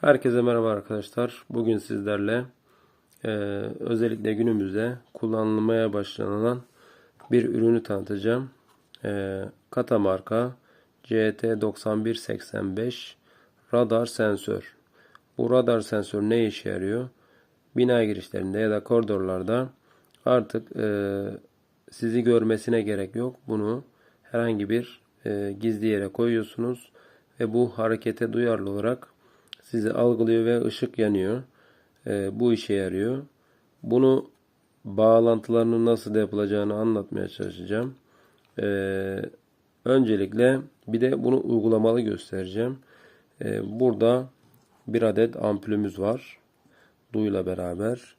Herkese merhaba arkadaşlar. Bugün sizlerle e, özellikle günümüzde kullanılmaya başlanılan bir ürünü tanıtacağım. E, Kata marka CT9185 radar sensör. Bu radar sensör ne işe yarıyor? Bina girişlerinde ya da koridorlarda artık e, sizi görmesine gerek yok. Bunu herhangi bir e, gizli yere koyuyorsunuz ve bu harekete duyarlı olarak sizi algılıyor ve ışık yanıyor. E, bu işe yarıyor. Bunu bağlantılarının nasıl yapılacağını anlatmaya çalışacağım. E, öncelikle bir de bunu uygulamalı göstereceğim. E, burada bir adet ampulümüz var. Duyla beraber.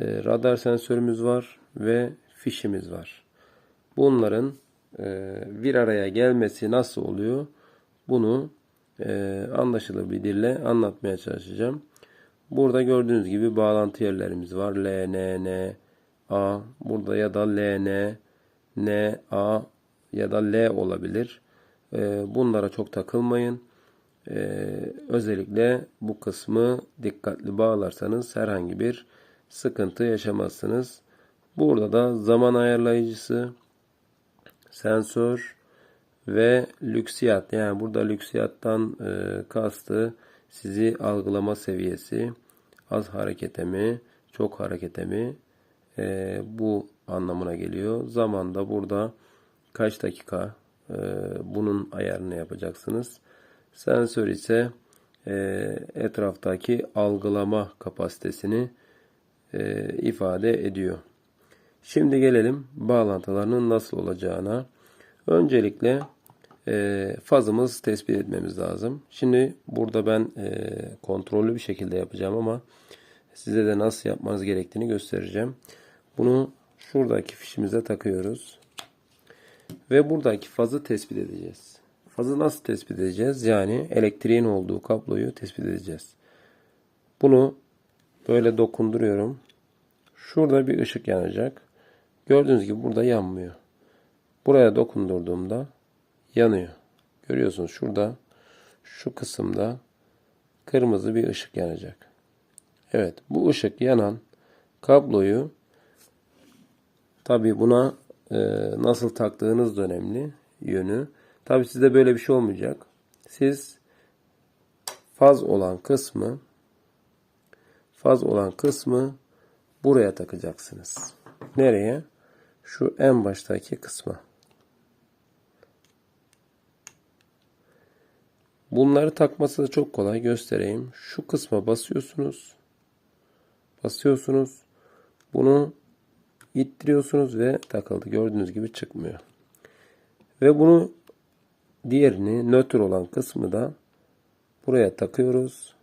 E, radar sensörümüz var ve fişimiz var. Bunların e, bir araya gelmesi nasıl oluyor? Bunu e, dille anlatmaya çalışacağım. Burada gördüğünüz gibi bağlantı yerlerimiz var. L, N, N, A. Burada ya da L, N, N, A ya da L olabilir. E, bunlara çok takılmayın. E, özellikle bu kısmı dikkatli bağlarsanız herhangi bir sıkıntı yaşamazsınız. Burada da zaman ayarlayıcısı, sensör, ve lüksiyat yani burada lüksiyattan e, kastı sizi algılama seviyesi az harekete mi çok harekete mi e, bu anlamına geliyor. Zamanda burada kaç dakika e, bunun ayarını yapacaksınız. Sensör ise e, etraftaki algılama kapasitesini e, ifade ediyor. Şimdi gelelim bağlantılarının nasıl olacağına. Öncelikle e, fazımız tespit etmemiz lazım. Şimdi burada ben e, kontrollü bir şekilde yapacağım ama size de nasıl yapmanız gerektiğini göstereceğim. Bunu şuradaki fişimize takıyoruz. Ve buradaki fazı tespit edeceğiz. Fazı nasıl tespit edeceğiz? Yani elektriğin olduğu kabloyu tespit edeceğiz. Bunu böyle dokunduruyorum. Şurada bir ışık yanacak. Gördüğünüz gibi burada yanmıyor. Buraya dokundurduğumda yanıyor. Görüyorsunuz şurada şu kısımda kırmızı bir ışık yanacak. Evet bu ışık yanan kabloyu tabi buna e, nasıl taktığınız da önemli yönü. Tabi sizde böyle bir şey olmayacak. Siz faz olan kısmı faz olan kısmı buraya takacaksınız. Nereye? Şu en baştaki kısma. Bunları takması da çok kolay göstereyim. Şu kısma basıyorsunuz. Basıyorsunuz. Bunu ittiriyorsunuz ve takıldı. Gördüğünüz gibi çıkmıyor. Ve bunu diğerini nötr olan kısmı da buraya takıyoruz.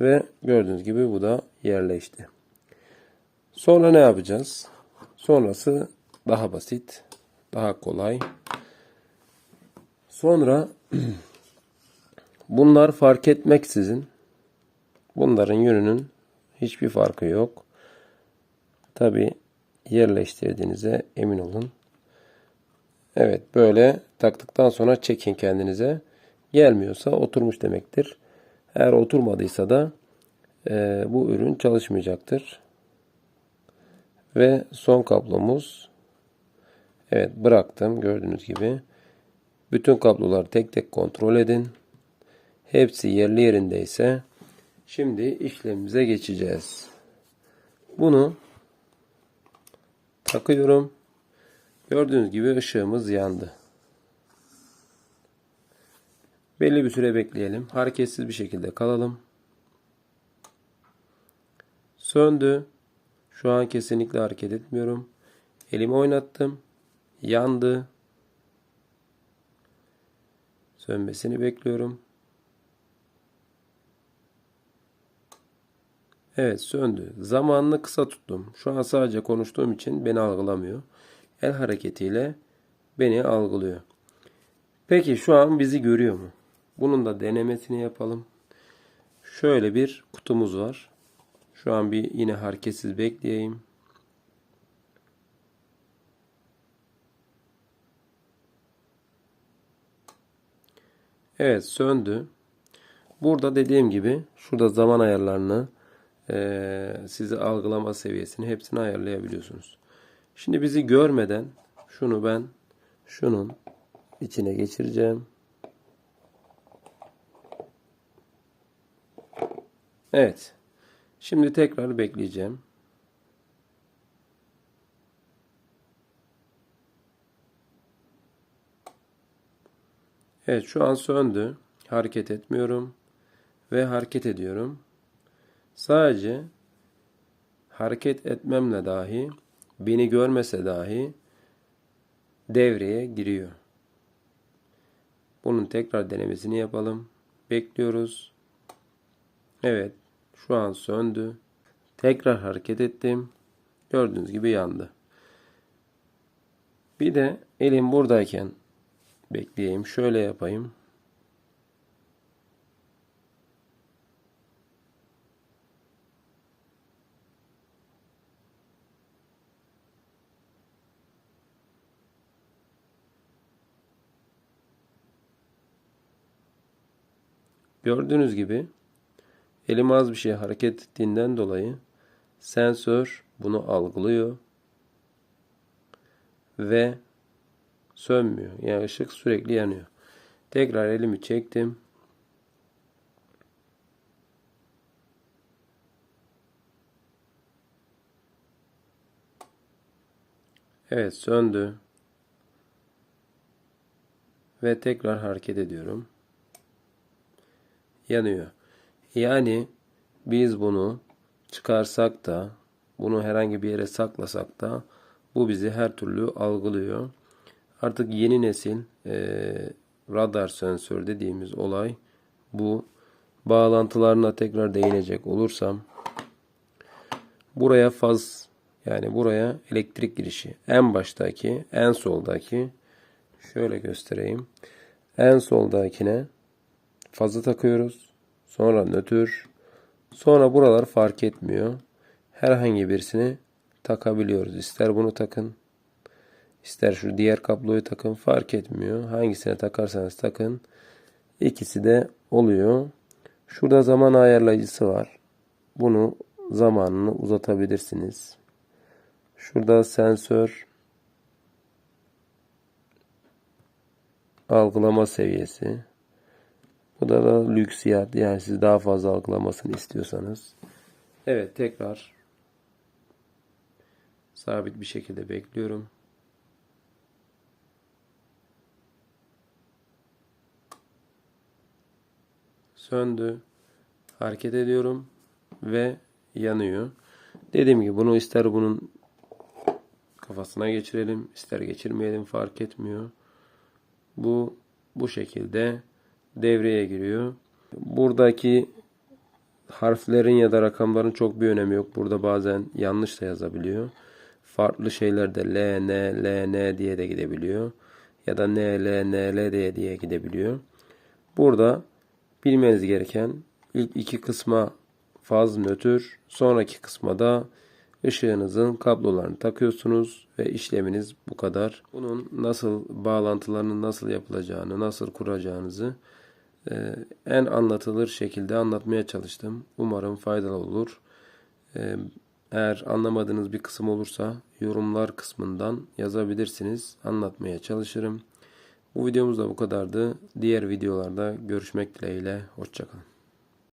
Ve gördüğünüz gibi bu da yerleşti. Sonra ne yapacağız? Sonrası daha basit, daha kolay. Sonra bunlar fark etmeksizin bunların yönünün hiçbir farkı yok. Tabi yerleştirdiğinize emin olun. Evet böyle taktıktan sonra çekin kendinize. Gelmiyorsa oturmuş demektir. Eğer oturmadıysa da e, bu ürün çalışmayacaktır. Ve son kablomuz. Evet bıraktım gördüğünüz gibi. Bütün kabloları tek tek kontrol edin. Hepsi yerli yerindeyse şimdi işlemimize geçeceğiz. Bunu takıyorum. Gördüğünüz gibi ışığımız yandı. Belli bir süre bekleyelim. Hareketsiz bir şekilde kalalım. Söndü. Şu an kesinlikle hareket etmiyorum. Elimi oynattım. Yandı. Sönmesini bekliyorum. Evet söndü. Zamanını kısa tuttum. Şu an sadece konuştuğum için beni algılamıyor. El hareketiyle beni algılıyor. Peki şu an bizi görüyor mu? Bunun da denemesini yapalım. Şöyle bir kutumuz var. Şu an bir yine hareketsiz bekleyeyim. Evet söndü. Burada dediğim gibi şurada zaman ayarlarını eee sizi algılama seviyesini hepsini ayarlayabiliyorsunuz. Şimdi bizi görmeden şunu ben şunun içine geçireceğim. Evet. Şimdi tekrar bekleyeceğim. Evet şu an söndü. Hareket etmiyorum. Ve hareket ediyorum. Sadece hareket etmemle dahi beni görmese dahi devreye giriyor. Bunun tekrar denemesini yapalım. Bekliyoruz. Evet. Şu an söndü. Tekrar hareket ettim. Gördüğünüz gibi yandı. Bir de elim buradayken bekleyeyim. Şöyle yapayım. Gördüğünüz gibi elim az bir şey hareket ettiğinden dolayı sensör bunu algılıyor ve sönmüyor. Yani ışık sürekli yanıyor. Tekrar elimi çektim. Evet söndü. Ve tekrar hareket ediyorum. Yanıyor. Yani biz bunu çıkarsak da bunu herhangi bir yere saklasak da bu bizi her türlü algılıyor. Artık yeni nesil e, radar sensör dediğimiz olay bu. Bağlantılarına tekrar değinecek olursam buraya faz yani buraya elektrik girişi en baştaki en soldaki şöyle göstereyim. En soldakine fazı takıyoruz. Sonra nötr. Sonra buralar fark etmiyor. Herhangi birisini takabiliyoruz. İster bunu takın. İster şu diğer kabloyu takın. Fark etmiyor. Hangisine takarsanız takın. İkisi de oluyor. Şurada zaman ayarlayıcısı var. Bunu zamanını uzatabilirsiniz. Şurada sensör algılama seviyesi. Bu da, da lüksiyat. Yani siz daha fazla algılamasını istiyorsanız. Evet tekrar sabit bir şekilde bekliyorum. Söndü. Hareket ediyorum ve yanıyor. Dediğim gibi bunu ister bunun kafasına geçirelim, ister geçirmeyelim fark etmiyor. Bu bu şekilde devreye giriyor. Buradaki harflerin ya da rakamların çok bir önemi yok. Burada bazen yanlış da yazabiliyor. Farklı şeyler de L, N, L, N diye de gidebiliyor. Ya da N, L, N, L diye, diye gidebiliyor. Burada bilmeniz gereken ilk iki kısma faz nötr, sonraki kısma da ışığınızın kablolarını takıyorsunuz ve işleminiz bu kadar. Bunun nasıl bağlantılarının nasıl yapılacağını, nasıl kuracağınızı e, en anlatılır şekilde anlatmaya çalıştım. Umarım faydalı olur. E, eğer anlamadığınız bir kısım olursa yorumlar kısmından yazabilirsiniz. Anlatmaya çalışırım. Bu videomuz da bu kadardı. Diğer videolarda görüşmek dileğiyle. Hoşçakalın.